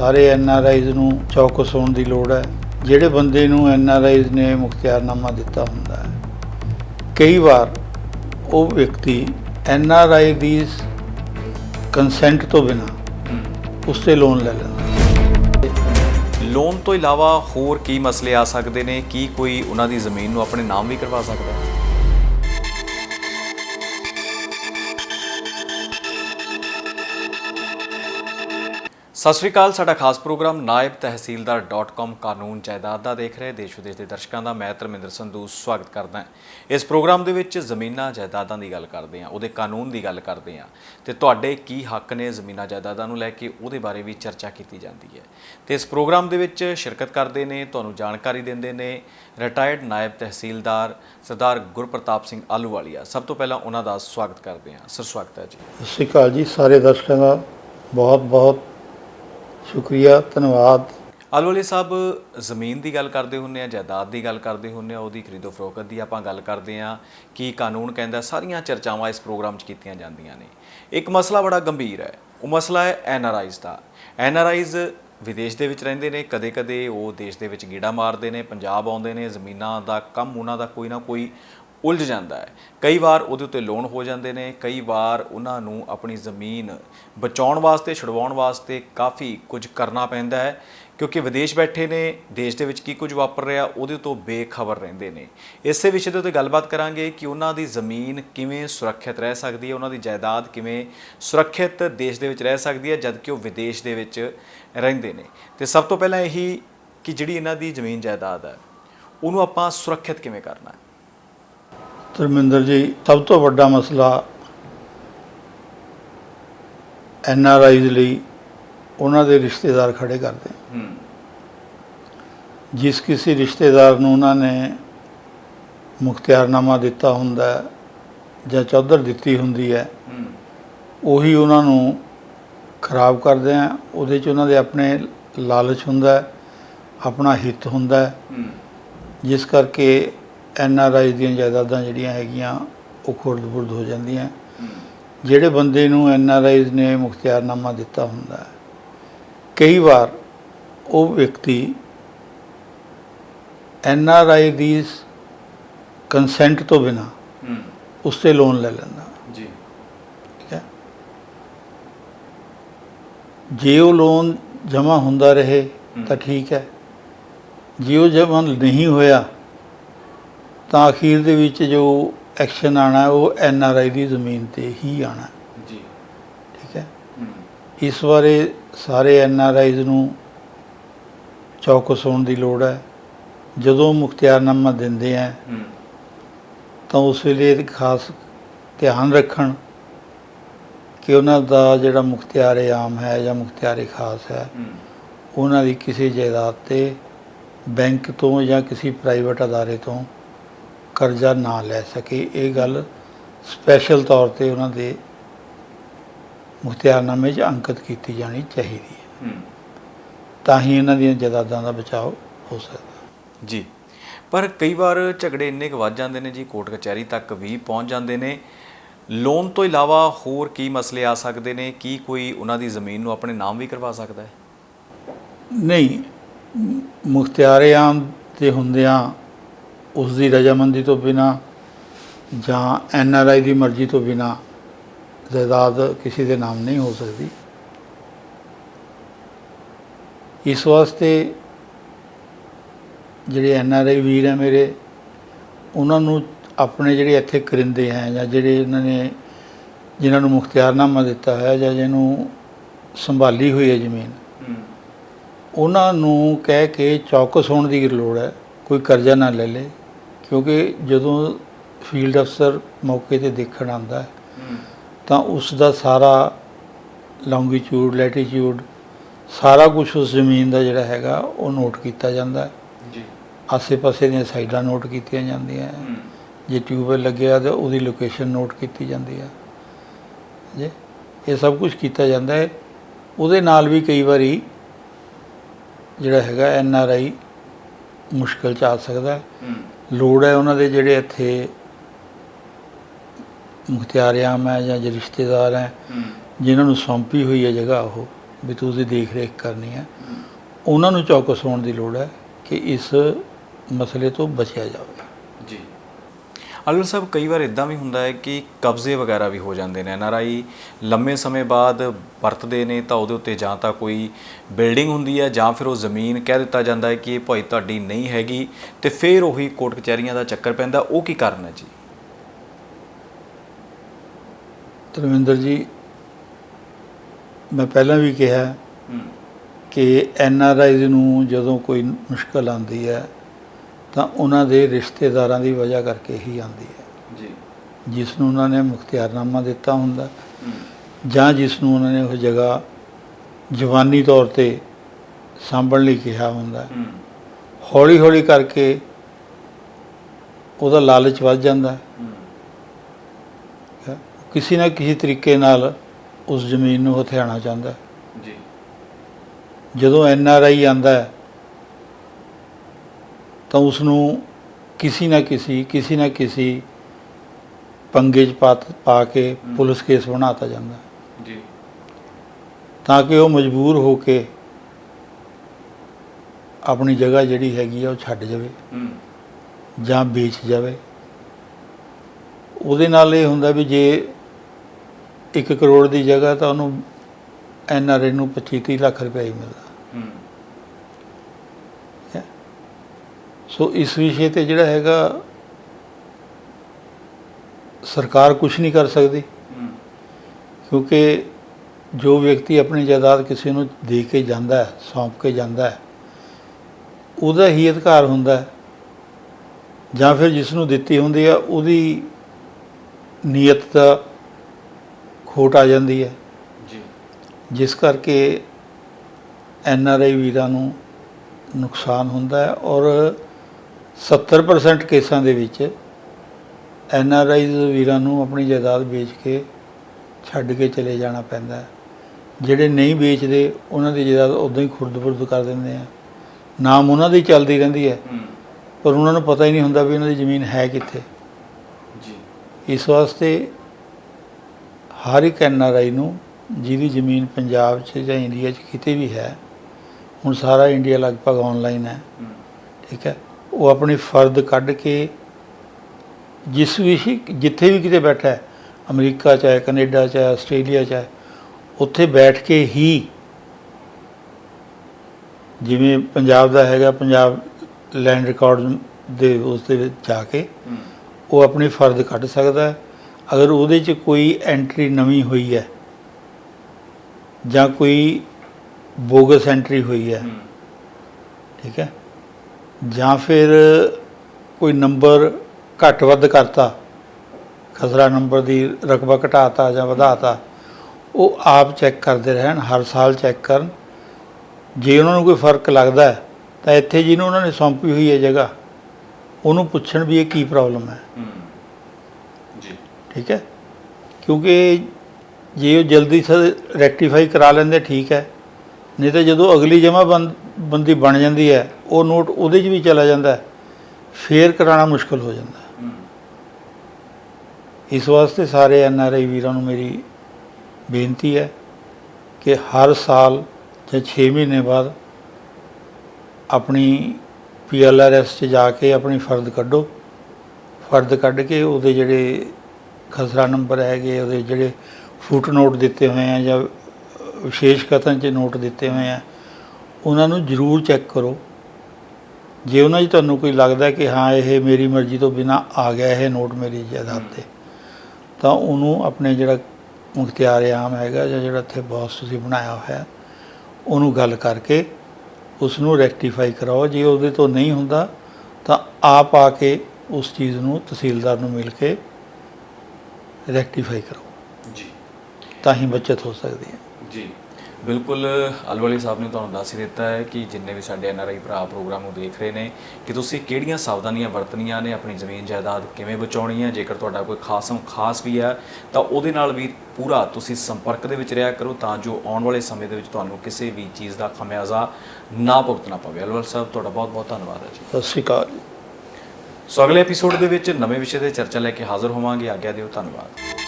ਸਾਰੇ N R eyes ਨੂੰ ਚੌਕਸ ਹੋਣ ਦੀ ਲੋੜ ਹੈ। ਜਿਹੜੇ ਬੰਦੇ ਨੂੰ ਐਨ ਆਰ ਆਈਜ਼ ਨੇ ਮੁਖਤਿਆਰਨਾਮਾ ਦਿੱਤਾ ਹੁੰਦਾ ਹੈ ਕਈ ਵਾਰ ਉਹ ਵਿਅਕਤੀ N R I the consent ਤੋਂ ਬਿਨਾ ਉਸ ਤੇ ਲੋਨ ਲੈ ਲੈਂਦਾ ਲੋਨ ਤੋਂ ਇਲਾਵਾ ਹੋਰ ਕੀ ਮਸਲੇ ਆ ਸਕਦੇ ਨੇ? ਕੀ ਕੋਈ ਉਹਨਾਂ ਦੀ ਜ਼ਮੀਨ ਨੂੰ ਆਪਣੇ ਨਾਮ ਵੀ ਕਰਵਾ ਸਕਦਾ ਹੈ? ਸਤਿ ਸ਼੍ਰੀ ਅਕਾਲ, ਸਾਡਾ ਖਾਸ ਪ੍ਰੋਗਰਾਮ ਨਾਇਬ ਤਹਿਸੀਲਦਾਰ.com ਕਾਨੂੰਨ ਜਾਇਦਾਦ ਦਾ ਦੇਖ ਰਹੇ ਦੇਸ਼ ਵਿਦੇਸ਼ ਦੇ ਦਰਸ਼ਕਾਂ ਦਾ ਮੈਂ ਧਰਮਿੰਦਰ ਸੰਧੂ ਸਵਾਗਤ ਕਰਦਾ ਹਾਂ। ਇਸ ਪ੍ਰੋਗਰਾਮ ਦੇ ਵਿੱਚ ਜ਼ਮੀਨਾਂ ਜਾਇਦਾਦਾਂ ਦੀ ਗੱਲ ਕਰਦੇ ਹਾਂ, ਉਹਦੇ ਕਾਨੂੰਨ ਦੀ ਗੱਲ ਕਰਦੇ ਹਾਂ ਤੇ ਤੁਹਾਡੇ ਕੀ ਹੱਕ ਨੇ ਜ਼ਮੀਨਾਂ ਜਾਇਦਾਦਾਂ ਨੂੰ ਲੈ ਕੇ ਉਹਦੇ ਬਾਰੇ ਵੀ ਚਰਚਾ ਕੀਤੀ ਜਾਂਦੀ ਹੈ। ਤੇ ਇਸ ਪ੍ਰੋਗਰਾਮ ਦੇ ਵਿੱਚ ਸ਼ਿਰਕਤ ਕਰਦੇ ਨੇ, ਤੁਹਾਨੂੰ ਜਾਣਕਾਰੀ ਦਿੰਦੇ ਨੇ ਰਿਟਾਇਰਡ ਨਾਇਬ ਤਹਿਸੀਲਦਾਰ ਸਰਦਾਰ ਗੁਰਪ੍ਰਤਾਪ ਸਿੰਘ ਆਲੂਵਾਲੀਆ ਸਭ ਤੋਂ ਪਹਿਲਾਂ ਉਹਨਾਂ ਦਾ ਸਵਾਗਤ ਕਰਦੇ ਹਾਂ। ਸਰ, ਸਵਾਗਤ ਹੈ ਜੀ। ਸਤਿ ਸ਼੍ਰੀ ਅਕਾਲ ਜੀ, ਸਾਰੇ ਦਰਸ਼ਕਾਂ ਦਾ ਬਹੁਤ ਬਹੁਤ ਸ਼ੁਕਰੀਆ, ਧੰਨਵਾਦ। ਆਲੂਵਾਲੀ ਸਾਹਿਬ, ਜ਼ਮੀਨ ਦੀ ਗੱਲ ਕਰਦੇ ਹੁੰਨੇ ਆ, ਜਾਇਦਾਦ ਦੀ ਗੱਲ ਕਰਦੇ ਹੁੰਨੇ ਆ, ਉਹਦੀ ਖਰੀਦੋ ਫਰੋਖਤ ਦੀ ਆਪਾਂ ਗੱਲ ਕਰਦੇ ਆ, ਕੀ ਕਾਨੂੰਨ ਕਹਿੰਦਾ, ਸਾਰੀਆਂ ਚਰਚਾਵਾਂ ਇਸ ਪ੍ਰੋਗਰਾਮ 'ਚ ਕੀਤੀਆਂ ਜਾਂਦੀਆਂ ਨੇ। ਇੱਕ ਮਸਲਾ ਬੜਾ ਗੰਭੀਰ ਹੈ, ਉਹ ਮਸਲਾ ਹੈ ਐਨਆਰਆਈਜ਼ ਦਾ। ਐਨਆਰਆਈਜ਼ ਵਿਦੇਸ਼ ਦੇ ਵਿੱਚ ਰਹਿੰਦੇ ਨੇ, ਕਦੇ-ਕਦੇ ਉਹ ਦੇਸ਼ ਦੇ ਵਿੱਚ ਗੀੜਾ ਮਾਰਦੇ ਨੇ, ਪੰਜਾਬ ਆਉਂਦੇ ਨੇ, ਜ਼ਮੀਨਾਂ ਦਾ ਕੰਮ ਉਹਨਾਂ ਦਾ ਕੋਈ ਨਾ ਕੋਈ ਉਲਝ ਜਾਂਦਾ ਹੈ। ਕਈ ਵਾਰ ਉਹਦੇ ਉੱਤੇ ਲੋਨ ਹੋ ਜਾਂਦੇ ਨੇ, ਕਈ ਵਾਰ ਉਹਨਾਂ ਨੂੰ ਆਪਣੀ ਜ਼ਮੀਨ ਬਚਾਉਣ ਵਾਸਤੇ, ਛੁਡਵਾਉਣ ਵਾਸਤੇ ਕਾਫੀ ਕੁਝ ਕਰਨਾ ਪੈਂਦਾ ਹੈ। ਕਿਉਂਕਿ ਵਿਦੇਸ਼ ਬੈਠੇ ਨੇ, ਦੇਸ਼ ਦੇ ਵਿੱਚ ਕੀ ਕੁਝ ਵਾਪਰ ਰਿਹਾ, ਉਹਦੇ ਤੋਂ ਬੇਖਬਰ ਰਹਿੰਦੇ ਨੇ। ਇਸੇ ਵਿਸ਼ੇ ਦੇ ਉੱਤੇ ਗੱਲਬਾਤ ਕਰਾਂਗੇ ਕਿ ਉਹਨਾਂ ਦੀ ਜ਼ਮੀਨ ਕਿਵੇਂ ਸੁਰੱਖਿਅਤ ਰਹਿ ਸਕਦੀ ਹੈ, ਉਹਨਾਂ ਦੀ ਜਾਇਦਾਦ ਕਿਵੇਂ ਸੁਰੱਖਿਅਤ ਦੇਸ਼ ਦੇ ਵਿੱਚ ਰਹਿ ਸਕਦੀ ਹੈ ਜਦਕਿ ਉਹ ਵਿਦੇਸ਼ ਦੇ ਵਿੱਚ ਰਹਿੰਦੇ ਨੇ। ਤੇ ਸਭ ਤੋਂ ਪਹਿਲਾਂ ਇਹੀ ਕਿ ਜਿਹੜੀ ਇਹਨਾਂ ਦੀ ਜ਼ਮੀਨ ਜਾਇਦਾਦ ਹੈ, ਉਹਨੂੰ ਆਪਾਂ ਸੁਰੱਖਿਅਤ ਕਿਵੇਂ ਕਰਨਾ ਹੈ? ਧਰਮਿੰਦਰ ਜੀ ਸਭ ਤੋਂ ਵੱਡਾ ਮਸਲਾ ਐਨ ਆਰ ਆਈਜ਼ ਲਈ ਉਹਨਾਂ ਦੇ ਰਿਸ਼ਤੇਦਾਰ ਖੜੇ ਕਰਦੇ ਹੂੰ। ਜਿਸ ਕਿਸੇ ਰਿਸ਼ਤੇਦਾਰ ਨੂੰ ਉਹਨਾਂ ਨੇ ਮੁਖਤਿਆਰਨਾਮਾ ਦਿੱਤਾ ਹੁੰਦਾ ਜਾਂ ਚੌਧਰ ਦਿੱਤੀ ਹੁੰਦੀ ਹੈ ਉਹੀ ਉਹਨਾਂ ਨੂੰ ਖਰਾਬ ਕਰਦੇ ਆ। ਉਹਦੇ 'ਚ ਉਹਨਾਂ ਦੇ ਆਪਣੇ ਲਾਲਚ ਹੁੰਦਾ ਆਪਣਾ ਹਿੱਤ ਹੁੰਦਾ ਜਿਸ ਕਰਕੇ ਐਨ ਆਰ ਆਈ ਦੀਆਂ ਜਾਇਦਾਦਾਂ ਜਿਹੜੀਆਂ ਹੈਗੀਆਂ ਉਹ ਖੁਰਦ-ਬੁਰਦ ਹੋ ਜਾਂਦੀਆਂ। ਜਿਹੜੇ ਬੰਦੇ ਨੂੰ ਐਨ ਆਰ ਆਈਜ਼ ਨੇ ਮੁਖਤਿਆਰਨਾਮਾ ਦਿੱਤਾ ਹੁੰਦਾ ਹੈ ਕਈ ਵਾਰ ਉਹ ਵਿਅਕਤੀ N R I the consent ਤੋਂ ਬਿਨਾ ਉਸ ਤੇ ਲੋਨ ਲੈ ਲੈਂਦਾ। ਜੀ। ਠੀਕ ਹੈ? ਜੇ ਉਹ ਲੋਨ ਜਮ੍ਹਾਂ ਹੁੰਦਾ ਰਹੇ ਤਾਂ ਠੀਕ ਹੈ। ਜੇ ਉਹ ਜਮ੍ਹਾਂ ਨਹੀਂ ਹੋਇਆ ਤਾਂ ਅਖੀਰ ਦੇ ਵਿੱਚ ਜੋ ਐਕਸ਼ਨ ਆਣਾ ਉਹ ਐਨ ਆਰ ਆਈ ਦੀ ਜ਼ਮੀਨ ਤੇ ਹੀ ਆਣਾ। ਜੀ। ਠੀਕ ਹੈ? ਇਸ ਬਾਰੇ ਸਾਰੇ ਐਨ ਆਰ ਆਈਜ਼ ਨੂੰ ਚੌਕਸ ਹੋਣ ਦੀ ਲੋੜ ਹੈ। ਜਦੋਂ ਮੁਖਤਿਆਰਨਾਮਾ ਦਿੰਦੇ ਆ ਹੂੰ। ਤਾਂ ਉਸ ਵੇਲੇ ਇਹ ਖਾਸ ਧਿਆਨ ਰੱਖਣ ਕਿ ਉਹਨਾਂ ਦਾ ਜਿਹੜਾ ਮੁਖਤਿਆਰੇ ਆਮ ਹੈ ਜਾਂ ਮੁਖਤਿਆਰੇ ਖਾਸ ਹੈ ਹੂੰ। ਉਹਨਾਂ ਦੀ ਕਿਸੇ ਜਾਇਦਾਦ ਤੇ ਬੈਂਕ ਤੋਂ ਜਾਂ ਕਿਸੇ ਪ੍ਰਾਈਵੇਟ ਅਦਾਰੇ ਤੋਂ ਕਰਜ਼ਾ ਨਾ ਲੈ ਸਕੇ। ਇਹ ਗੱਲ ਸਪੈਸ਼ਲ ਤੌਰ ਤੇ ਉਹਨਾਂ ਦੇ ਮੁਖਤਿਆਰਨਾਮੇ 'ਚ ਅੰਕਿਤ ਕੀਤੀ ਜਾਣੀ ਚਾਹੀਦੀ ਹੈ। ਤਾਂ ਹੀ ਇਹਨਾਂ ਦੀਆਂ ਜਾਇਦਾਦਾਂ ਦਾ ਬਚਾਓ ਹੋ ਸਕਦਾ। ਜੀ। ਪਰ ਕਈ ਵਾਰ ਝਗੜੇ ਇੰਨੇ ਕੁ ਵੱਧ ਜਾਂਦੇ ਨੇ ਜੀ ਕੋਰਟ ਕਚਹਿਰੀ ਤੱਕ ਵੀ ਪਹੁੰਚ ਜਾਂਦੇ ਨੇ। ਲੋਨ ਤੋਂ ਇਲਾਵਾ ਹੋਰ ਕੀ ਮਸਲੇ ਆ ਸਕਦੇ ਨੇ? ਕੀ ਕੋਈ ਉਹਨਾਂ ਦੀ ਜ਼ਮੀਨ ਨੂੰ ਆਪਣੇ ਨਾਮ ਵੀ ਕਰਵਾ ਸਕਦਾ ਹੈ? ਨਹੀਂ। ਮੁਖਤਿਆਰੇ ਆਮ ਤੇ ਹੁੰਦਿਆਂ ਉਸ ਦੀ ਰਜਾਮੰਦੀ ਤੋਂ ਬਿਨਾ ਜਾਂ ਐਨ ਆਰ ਆਈ ਦੀ ਮਰਜ਼ੀ ਤੋਂ ਬਿਨਾ ਜਾਇਦਾਦ ਕਿਸੇ ਦੇ ਨਾਮ ਨਹੀਂ ਹੋ ਸਕਦੀ। ਇਸ ਵਾਸਤੇ ਜਿਹੜੇ ਐਨ ਆਰ ਆਈ ਵੀਰ ਹੈ ਮੇਰੇ ਉਹਨਾਂ ਨੂੰ ਆਪਣੇ ਜਿਹੜੇ ਇੱਥੇ ਕਰਿੰਦੇ ਹੈ ਜਾਂ ਜਿਹੜੇ ਇਹਨਾਂ ਨੇ ਜਿਨ੍ਹਾਂ ਨੂੰ ਮੁਖਤਿਆਰਨਾਮਾ ਦਿੱਤਾ ਹੈ ਜਾਂ ਜਿਹਨੂੰ ਸੰਭਾਲੀ ਹੋਈ ਹੈ ਜ਼ਮੀਨ ਉਹਨਾਂ ਨੂੰ ਕਹਿ ਕੇ ਚੌਕਸ ਹੋਣ ਦੀ ਲੋੜ ਹੈ ਕੋਈ ਕਰਜ਼ਾ ਨਾ ਲੈ ਲੇ। ਕਿਉਂਕਿ ਜਦੋਂ ਫੀਲਡ ਅਫਸਰ ਮੌਕੇ ਤੇ ਦੇਖਣ ਆਉਂਦਾ ਹੈ ਤਾਂ ਉਸ ਦਾ ਸਾਰਾ ਲੌਂਗੀਟਿਊਡ ਲੈਟੀਟਿਊਡ ਸਾਰਾ ਕੁਝ ਉਸ ਜ਼ਮੀਨ ਦਾ ਜਿਹੜਾ ਹੈਗਾ ਉਹ ਨੋਟ ਕੀਤਾ ਜਾਂਦਾ ਹੈ। ਜੀ। ਆਸੇ-ਪਾਸੇ ਦੀਆਂ ਸਾਈਡਾਂ ਨੋਟ ਕੀਤੀਆਂ ਜਾਂਦੀਆਂ ਜੇ ਟਿਊਬਵੈਲ ਲੱਗਿਆ ਤਾਂ ਉਹਦੀ ਲੋਕੇਸ਼ਨ ਨੋਟ ਕੀਤੀ ਜਾਂਦੀ ਹੈ। ਜੀ। ਇਹ ਸਭ ਕੁਝ ਕੀਤਾ ਜਾਂਦਾ ਹੈ। ਉਹਦੇ ਨਾਲ ਵੀ ਕਈ ਵਾਰੀ ਜਿਹੜਾ ਹੈਗਾ ਐਨ ਆਰ ਆਈ ਮੁਸ਼ਕਲ ਚ ਆ ਸਕਦਾ ਹੂੰ। ਲੋੜ ਹੈ ਉਹਨਾਂ ਦੇ ਜਿਹੜੇ ਇੱਥੇ ਮੁਖਤਿਆਰਿਆਮ ਹੈ ਜਾਂ ਜਿਹੜੇ ਰਿਸ਼ਤੇਦਾਰ ਹੈ ਜਿਨ੍ਹਾਂ ਨੂੰ ਸੌਂਪੀ ਹੋਈ ਹੈ ਜਗ੍ਹਾ ਉਹ ਵੀ ਤੁਸੀਂ ਦੇਖ ਰੇਖ ਕਰਨੀ ਹੈ। ਉਹਨਾਂ ਨੂੰ ਚੌਕਸ ਹੋਣ ਦੀ ਲੋੜ ਹੈ ਕਿ ਇਸ ਮਸਲੇ ਤੋਂ ਬਚਿਆ ਜਾਵੇ। ਅਲਵਰ ਸਾਹਿਬ ਕਈ ਵਾਰ ਇਦਾਂ ਵੀ ਹੁੰਦਾ ਹੈ ਕਿ ਕਬਜ਼ੇ ਵਗੈਰਾ ਵੀ ਹੋ ਜਾਂਦੇ ਨੇ। ਐਨਆਰਆਈ ਲੰਮੇ ਸਮੇਂ ਬਾਅਦ ਵਰਤਦੇ ਨੇ ਤਾਂ ਉਹਦੇ ਉੱਤੇ ਜਾਂ ਤਾਂ ਕੋਈ ਬਿਲਡਿੰਗ ਹੁੰਦੀ ਹੈ ਜਾਂ ਫਿਰ ਉਹ ਜ਼ਮੀਨ ਕਹਿ ਦਿੱਤਾ ਜਾਂਦਾ ਹੈ ਕਿ ਇਹ ਭਾਈ ਤੁਹਾਡੀ ਨਹੀਂ ਹੈਗੀ ਤੇ ਫਿਰ ਉਹੀ ਕੋਰਟ ਕਚਹਿਰੀਆਂ ਦਾ ਚੱਕਰ ਪੈਂਦਾ। ਉਹ ਕੀ ਕਾਰਨ ਹੈ ਜੀ? ਧਰਮਿੰਦਰ ਜੀ ਮੈਂ ਪਹਿਲਾਂ ਵੀ ਕਿਹਾ ਕਿ ਐਨ ਆਰ ਆਈਜ਼ ਨੂੰ ਜਦੋਂ ਕੋਈ ਮੁਸ਼ਕਲ ਆਉਂਦੀ ਹੈ ਤਾਂ ਉਹਨਾਂ ਦੇ ਰਿਸ਼ਤੇਦਾਰਾਂ ਦੀ ਵਜ੍ਹਾ ਕਰਕੇ ਹੀ ਆਉਂਦੀ ਹੈ। ਜੀ। ਜਿਸ ਨੂੰ ਉਹਨਾਂ ਨੇ ਮੁਖਤਿਆਰਨਾਮਾ ਦਿੱਤਾ ਹੁੰਦਾ। ਜਾਂ ਜਿਸ ਨੂੰ ਉਹਨਾਂ ਨੇ ਉਹ ਜਗ੍ਹਾ ਜਵਾਨੀ ਤੌਰ ਤੇ ਸਾਂਭਣ ਲਈ ਕਿਹਾ ਹੁੰਦਾ। ਹੌਲੀ ਹੌਲੀ ਕਰਕੇ ਉਹਦਾ ਲਾਲਚ ਵੱਧ ਜਾਂਦਾ। ਕਿਸੇ ਨਾ ਕਿਸੇ ਤਰੀਕੇ ਨਾਲ ਉਸ ਜ਼ਮੀਨ ਨੂੰ ਹਥਿਆਣਾ ਚਾਹੁੰਦਾ। ਜੀ। ਜਦੋਂ ਐਨ ਆਰ ਆਈ ਆਂਦਾ ਹੈ ਤਾਂ ਉਸ ਨੂੰ ਕਿਸੇ ਨਾ ਕਿਸੇ ਕਿਸੇ ਨਾ ਕਿਸੇ ਪੰਗੇ 'ਚ ਪਾ ਪਾ ਕੇ ਪੁਲਿਸ ਕੇਸ ਬਣਾਤਾ ਜਾਂਦਾ ਜੀ। ਤਾਂ ਕਿ ਉਹ ਮਜਬੂਰ ਹੋ ਕੇ ਆਪਣੀ ਜਗ੍ਹਾ ਜਿਹੜੀ ਹੈਗੀ ਆ ਉਹ ਛੱਡ ਜਾਵੇ ਜਾਂ ਵੇਚ ਜਾਵੇ। ਉਹਦੇ ਨਾਲ ਇਹ ਹੁੰਦਾ ਵੀ ਜੇ 1 ਕਰੋੜ ਦੀ ਜਗ੍ਹਾ ਤਾਂ ਉਹਨੂੰ ਐਨ ਆਰ ਆਈ ਨੂੰ 25 30 ਲੱਖ ਰੁਪਏ ਹੀ ਮਿਲਦਾ ਹੈ ਸੋ ਇਸ ਵਿਸ਼ੇ ਤੇ ਜਿਹੜਾ ਹੈਗਾ ਸਰਕਾਰ ਕੁਝ ਨਹੀਂ ਕਰ ਸਕਦੀ। ਕਿਉਂਕਿ ਜੋ ਵਿਅਕਤੀ ਆਪਣੀ ਜਾਇਦਾਦ ਕਿਸੇ ਨੂੰ ਦੇ ਕੇ ਜਾਂਦਾ ਹੈ ਸੌਂਪ ਕੇ ਜਾਂਦਾ ਹੈ ਉਹਦਾ ਹੀ ਅਧਿਕਾਰ ਹੁੰਦਾ ਹੈ ਜਾਂ ਫਿਰ ਜਿਸ ਨੂੰ ਦਿੱਤੀ ਹੁੰਦੀ ਆ ਉਹਦੀ ਨੀਅਤ ਦਾ ਖੋਟ ਆ ਜਾਂਦੀ ਹੈ। ਜੀ। ਜਿਸ ਕਰਕੇ ਐਨ ਆਰ ਆਈ ਵੀਰਾਂ ਨੂੰ ਨੁਕਸਾਨ ਹੁੰਦਾ ਹੈ ਔਰ 70% ਕੇਸਾਂ ਦੇ ਵਿੱਚ ਐਨ ਆਰ ਆਈ ਵੀਰਾਂ ਨੂੰ ਆਪਣੀ ਜਾਇਦਾਦ ਵੇਚ ਕੇ ਛੱਡ ਕੇ ਚਲੇ ਜਾਣਾ ਪੈਂਦਾ ਹੈ। ਜਿਹੜੇ ਨਹੀਂ ਵੇਚਦੇ ਉਹਨਾਂ ਦੀ ਜਾਇਦਾਦ ਉਦਾਂ ਹੀ ਖੁਰਦ-ਬੁਰਦ ਕਰ ਦਿੰਦੇ ਆ। ਨਾਮ ਉਹਨਾਂ ਦੀ ਚੱਲਦੀ ਰਹਿੰਦੀ ਹੈ। ਪਰ ਉਹਨਾਂ ਨੂੰ ਪਤਾ ਹੀ ਨਹੀਂ ਹੁੰਦਾ ਵੀ ਉਹਨਾਂ ਦੀ ਜ਼ਮੀਨ ਹੈ ਕਿੱਥੇ। ਜੀ। ਇਸ ਵਾਸਤੇ ਹਰ ਇੱਕ ਐਨ ਆਰ ਆਈ ਨੂੰ ਜਿਹਦੀ ਜ਼ਮੀਨ ਪੰਜਾਬ 'ਚ ਜਾਂ ਇੰਡੀਆ 'ਚ ਕਿਤੇ ਵੀ ਹੈ ਹੁਣ ਸਾਰਾ ਇੰਡੀਆ ਲਗਭਗ ਆਨਲਾਈਨ ਹੈ। ਠੀਕ ਹੈ। ਉਹ ਆਪਣੀ ਫਰਦ ਕੱਢ ਕੇ ਜਿਸ ਵੀ ਜਿੱਥੇ ਵੀ ਕਿਤੇ ਬੈਠਾ ਹੈ ਅਮਰੀਕਾ 'ਚ ਹੈ ਕੈਨੇਡਾ 'ਚ ਹੈ ਆਸਟ੍ਰੇਲੀਆ 'ਚ ਹੈ ਉੱਥੇ ਬੈਠ ਕੇ ਹੀ ਜਿਵੇਂ ਪੰਜਾਬ ਦਾ ਹੈਗਾ ਪੰਜਾਬ ਲੈਂਡ ਰਿਕਾਰਡ ਦੇ ਉਸ ਦੇ ਵਿੱਚ ਜਾ ਕੇ ਉਹ ਆਪਣੀ ਫਰਦ ਕੱਢ ਸਕਦਾ ਹੈ। ਅਗਰ ਉਹਦੇ 'ਚ ਕੋਈ ਐਂਟਰੀ ਨਵੀਂ ਹੋਈ ਹੈ ਜਾਂ ਕੋਈ ਬੋਗਸ ਐਂਟਰੀ ਹੋਈ ਹੈ। ਠੀਕ ਹੈ ਜਾਂ ਫਿਰ ਕੋਈ ਨੰਬਰ ਘੱਟ ਵੱਧ ਕਰਤਾ ਖਸਰਾ ਨੰਬਰ ਦੀ ਰਕਬਾ ਘਟਾਤਾ ਜਾਂ ਵਧਾਤਾ ਉਹ ਆਪ ਚੈੱਕ ਕਰਦੇ ਰਹਿਣ ਹਰ ਸਾਲ ਚੈੱਕ ਕਰਨ। ਜੇ ਉਹਨਾਂ ਨੂੰ ਕੋਈ ਫ਼ਰਕ ਲੱਗਦਾ ਹੈ, ਤਾਂ ਇੱਥੇ ਜਿਹਨੂੰ ਉਹਨਾਂ ਨੇ ਸੌਂਪੀ ਹੋਈ ਹੈ ਜਗ੍ਹਾ ਉਹਨੂੰ ਪੁੱਛਣ ਵੀ ਇਹ ਕੀ ਪ੍ਰੋਬਲਮ ਹੈ। ਜੀ। ਠੀਕ ਹੈ? ਕਿਉਂਕਿ ਜੇ ਉਹ ਜਲਦੀ ਸੇ ਰੈਕਟੀਫਾਈ ਕਰਾ ਲੈਂਦੇ ਠੀਕ ਹੈ। ਨਹੀਂ ਤਾਂ ਜਦੋਂ ਅਗਲੀ ਜਮ੍ਹਾਂ ਬੰਦ ਬੰਦੀ ਬਣ ਜਾਂਦੀ ਹੈ ਉਹ ਨੋਟ ਉਹਦੇ 'ਚ ਵੀ ਚਲਾ ਜਾਂਦਾ ਫੇਰ ਕਰਾਉਣਾ ਮੁਸ਼ਕਲ ਹੋ ਜਾਂਦਾ ਇਸ ਵਾਸਤੇ ਸਾਰੇ ਐਨ ਆਰ ਆਈ ਵੀਰਾਂ ਨੂੰ ਮੇਰੀ ਬੇਨਤੀ ਹੈ ਕਿ ਹਰ ਸਾਲ ਜਾਂ 6 ਮਹੀਨੇ ਬਾਅਦ ਆਪਣੀ ਪੀ ਐਲ ਆਰ ਐਸ 'ਚ ਜਾ ਕੇ ਆਪਣੀ ਫਰਦ ਕੱਢੋ। ਫਰਦ ਕੱਢ ਕੇ ਉਹਦੇ ਜਿਹੜੇ ਖਸਰਾ ਨੰਬਰ ਹੈਗੇ ਉਹਦੇ ਜਿਹੜੇ ਫੁੱਟ ਨੋਟ ਦਿੱਤੇ ਹੋਏ ਆ ਜਾਂ ਵਿਸ਼ੇਸ਼ ਕਥਨ 'ਚ ਨੋਟ ਦਿੱਤੇ ਹੋਏ ਆ ਉਹਨਾਂ ਨੂੰ ਜ਼ਰੂਰ ਚੈੱਕ ਕਰੋ। ਜੇ ਉਹਨਾਂ 'ਚ ਤੁਹਾਨੂੰ ਕੋਈ ਲੱਗਦਾ ਕਿ ਹਾਂ ਇਹ ਮੇਰੀ ਮਰਜ਼ੀ ਤੋਂ ਬਿਨਾ ਆ ਗਿਆ ਇਹ ਨੋਟ ਮੇਰੀ ਜਾਇਦਾਦ ਤੇ ਤਾਂ ਉਹਨੂੰ ਆਪਣੇ ਜਿਹੜਾ ਮੁਖਤਿਆਰ ਆਮ ਹੈਗਾ ਜਾਂ ਜਿਹੜਾ ਇੱਥੇ ਬੌਸ ਤੁਸੀਂ ਬਣਾਇਆ ਹੋਇਆ ਉਹਨੂੰ ਗੱਲ ਕਰਕੇ ਉਸ ਨੂੰ ਰੈਕਟੀਫਾਈ ਕਰਾਓ। ਜੇ ਉਹਦੇ ਤੋਂ ਨਹੀਂ ਹੁੰਦਾ ਤਾਂ ਆਪ ਆ ਕੇ ਉਸ ਚੀਜ਼ ਨੂੰ ਤਹਿਸੀਲਦਾਰ ਨੂੰ ਮਿਲ ਕੇ ਰੈਕਟੀਫਾਈ ਕਰੋ। ਜੀ। ਤਾਂ ਹੀ ਬਚਤ ਹੋ ਸਕਦੀ ਹੈ। ਜੀ। ਬਿਲਕੁਲ ਅਲਵਲੀ ਸਾਹਿਬ ਨੇ ਤੁਹਾਨੂੰ ਦੱਸ ਹੀ ਦਿੱਤਾ ਹੈ ਕਿ ਜਿੰਨੇ ਵੀ ਸਾਡੇ ਐਨਆਰਆਈ ਭਰਾ ਪ੍ਰੋਗਰਾਮ ਨੂੰ ਦੇਖ ਰਹੇ ਨੇ ਕਿ ਤੁਸੀਂ ਕਿਹੜੀਆਂ ਸਾਵਧਾਨੀਆਂ ਵਰਤਣੀਆਂ ਨੇ ਆਪਣੀ ਜ਼ਮੀਨ ਜਾਇਦਾਦ ਕਿਵੇਂ ਬਚਾਉਣੀ ਹੈ ਜੇਕਰ ਤੁਹਾਡਾ ਕੋਈ ਖਾਸਮ ਖਾਸ ਵੀ ਹੈ ਤਾਂ ਉਹਦੇ ਨਾਲ ਵੀ ਪੂਰਾ ਤੁਸੀਂ ਸੰਪਰਕ ਦੇ ਵਿੱਚ ਰਿਹਾ ਕਰੋ ਤਾਂ ਜੋ ਆਉਣ ਵਾਲੇ ਸਮੇਂ ਦੇ ਵਿੱਚ ਤੁਹਾਨੂੰ ਕਿਸੇ ਵੀ ਚੀਜ਼ ਦਾ ਖਮਿਆਜ਼ਾ ਨਾ ਭੁਗਤਣਾ ਪਵੇ। ਅਲਵਲ ਸਾਹਿਬ ਤੁਹਾਡਾ ਬਹੁਤ ਬਹੁਤ ਧੰਨਵਾਦ ਹੈ ਜੀ। ਸਤਿ ਸ਼੍ਰੀ ਅਕਾਲ ਸੋ ਅਗਲੇ ਐਪੀਸੋਡ ਦੇ ਵਿੱਚ ਨਵੇਂ ਵਿਸ਼ੇ ਤੇ ਚਰਚਾ ਲੈ ਕੇ ਹਾਜ਼ਰ ਹੋਵਾਂਗੇ। ਆਗਿਆ ਦਿਓ ਧੰਨਵਾਦ।